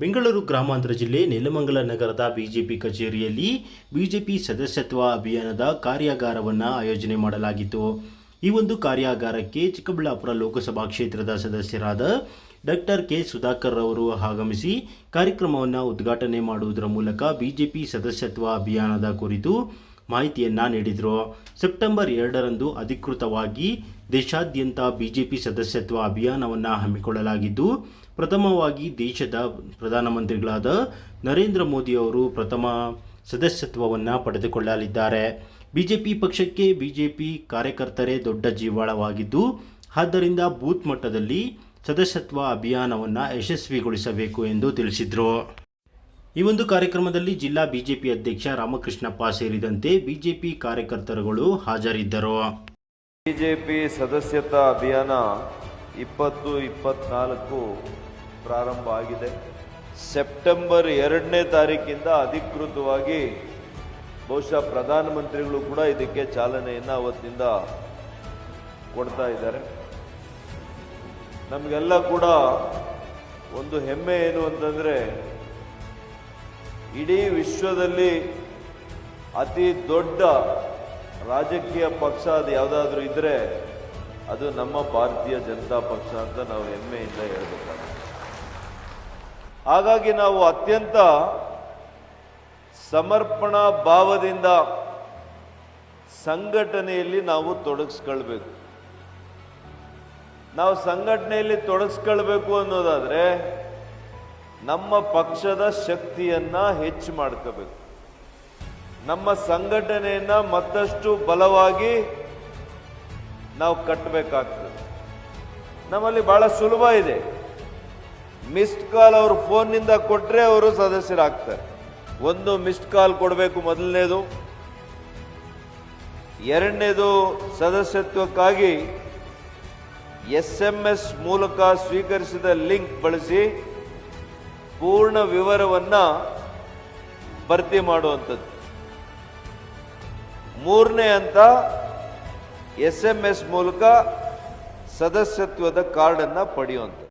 ಬೆಂಗಳೂರು ಗ್ರಾಮಾಂತರ ಜಿಲ್ಲೆ ನೆಲಮಂಗಲ ನಗರದ ಬಿಜೆಪಿ ಕಚೇರಿಯಲ್ಲಿ ಬಿಜೆಪಿ ಸದಸ್ಯತ್ವ ಅಭಿಯಾನದ ಕಾರ್ಯಾಗಾರವನ್ನು ಆಯೋಜನೆ ಮಾಡಲಾಗಿತ್ತು. ಈ ಒಂದು ಕಾರ್ಯಾಗಾರಕ್ಕೆ ಚಿಕ್ಕಬಳ್ಳಾಪುರ ಲೋಕಸಭಾ ಕ್ಷೇತ್ರದ ಸದಸ್ಯರಾದ ಡಾಕ್ಟರ್ ಕೆ ಸುಧಾಕರ್ ಅವರು ಆಗಮಿಸಿ ಕಾರ್ಯಕ್ರಮವನ್ನು ಉದ್ಘಾಟನೆ ಮಾಡುವುದರ ಮೂಲಕ ಬಿಜೆಪಿ ಸದಸ್ಯತ್ವ ಅಭಿಯಾನದ ಕುರಿತು ಮಾಹಿತಿಯನ್ನ ನೀಡಿದರು. ಸೆಪ್ಟೆಂಬರ್ ಎರಡರಂದು ಅಧಿಕೃತವಾಗಿ ದೇಶಾದ್ಯಂತ ಬಿಜೆಪಿ ಸದಸ್ಯತ್ವ ಅಭಿಯಾನವನ್ನು ಹಮ್ಮಿಕೊಳ್ಳಲಾಗಿದ್ದು, ಪ್ರಥಮವಾಗಿ ದೇಶದ ಪ್ರಧಾನಮಂತ್ರಿಗಳಾದ ನರೇಂದ್ರ ಮೋದಿ ಅವರು ಪ್ರಥಮ ಸದಸ್ಯತ್ವವನ್ನು ಪಡೆದುಕೊಳ್ಳಲಿದ್ದಾರೆ. ಬಿಜೆಪಿ ಪಕ್ಷಕ್ಕೆ ಬಿಜೆಪಿ ಕಾರ್ಯಕರ್ತರೇ ದೊಡ್ಡ ಜೀವಾಳವಾಗಿದ್ದು, ಆದ್ದರಿಂದ ಬೂತ್ ಮಟ್ಟದಲ್ಲಿ ಸದಸ್ಯತ್ವ ಅಭಿಯಾನವನ್ನು ಯಶಸ್ವಿಗೊಳಿಸಬೇಕು ಎಂದು ತಿಳಿಸಿದರು. ಈ ಒಂದು ಕಾರ್ಯಕ್ರಮದಲ್ಲಿ ಜಿಲ್ಲಾ ಬಿಜೆಪಿ ಅಧ್ಯಕ್ಷ ರಾಮಕೃಷ್ಣಪ್ಪ ಸೇರಿದಂತೆ ಬಿಜೆಪಿ ಕಾರ್ಯಕರ್ತರುಗಳು ಹಾಜರಿದ್ದರು. ಬಿಜೆಪಿ ಸದಸ್ಯತಾ ಅಭಿಯಾನ ಇಪ್ಪತ್ತು ಇಪ್ಪತ್ನಾಲ್ಕು ಪ್ರಾರಂಭ ಆಗಿದೆ. ಸೆಪ್ಟೆಂಬರ್ ಎರಡನೇ ತಾರೀಕಿಂದ ಅಧಿಕೃತವಾಗಿ ಬಹುಶಃ ಪ್ರಧಾನಮಂತ್ರಿಗಳು ಕೂಡ ಇದಕ್ಕೆ ಚಾಲನೆಯನ್ನು ಅವತ್ತಿಂದ ಕೊಡ್ತಾ ಇದ್ದಾರೆ. ನಮಗೆಲ್ಲ ಕೂಡ ಒಂದು ಹೆಮ್ಮೆ ಏನು ಅಂತಂದರೆ ಇಡೀ ವಿಶ್ವದಲ್ಲಿ ಅತಿ ದೊಡ್ಡ ರಾಜಕೀಯ ಪಕ್ಷ ಅದು ಯಾವುದಾದ್ರೂ ಇದ್ರೆ ಅದು ನಮ್ಮ ಭಾರತೀಯ ಜನತಾ ಪಕ್ಷ ಅಂತ ನಾವು ಹೆಮ್ಮೆಯಿಂದ ಹೇಳಬೇಕಾಗ ಹಾಗಾಗಿ ನಾವು ಅತ್ಯಂತ ಸಮರ್ಪಣಾ ಭಾವದಿಂದ ಸಂಘಟನೆಯಲ್ಲಿ ನಾವು ತೊಡಗಿಸ್ಕೊಳ್ಬೇಕು. ನಾವು ಸಂಘಟನೆಯಲ್ಲಿ ತೊಡಗಿಸ್ಕೊಳ್ಬೇಕು ಅನ್ನೋದಾದ್ರೆ ನಮ್ಮ ಪಕ್ಷದ ಶಕ್ತಿಯನ್ನ ಹೆಚ್ಚು ಮಾಡ್ಕೋಬೇಕು. ನಮ್ಮ ಸಂಘಟನೆಯನ್ನ ಮತ್ತಷ್ಟು ಬಲವಾಗಿ ನಾವು ಕಟ್ಟಬೇಕಾಗ್ತದೆ ನಮ್ಮಲ್ಲಿ ಬಹಳ ಸುಲಭ ಇದೆ. ಮಿಸ್ಡ್ ಕಾಲ್ ಅವರು ಫೋನ್ನಿಂದ ಕೊಟ್ಟರೆ ಅವರು ಸದಸ್ಯರಾಗ್ತಾರೆ. ಒಂದು ಮಿಸ್ಡ್ ಕಾಲ್ ಕೊಡಬೇಕು ಮೊದಲನೇದು. ಎರಡನೇದು ಸದಸ್ಯತ್ವಕ್ಕಾಗಿ ಎಸ್ ಎಂ ಎಸ್ ಮೂಲಕ ಸ್ವೀಕರಿಸಿದ ಲಿಂಕ್ ಬಳಸಿ ಪೂರ್ಣ ವಿವರವನ್ನ ಭರ್ತಿ ಮಾಡುವಂಥದ್ದು. ಮೂರನೇ ಅಂತ ಎಸ್ ಎಂ ಎಸ್ ಮೂಲಕ ಸದಸ್ಯತ್ವದ ಕಾರ್ಡನ್ನು ಪಡೆಯುವಂಥದ್ದು.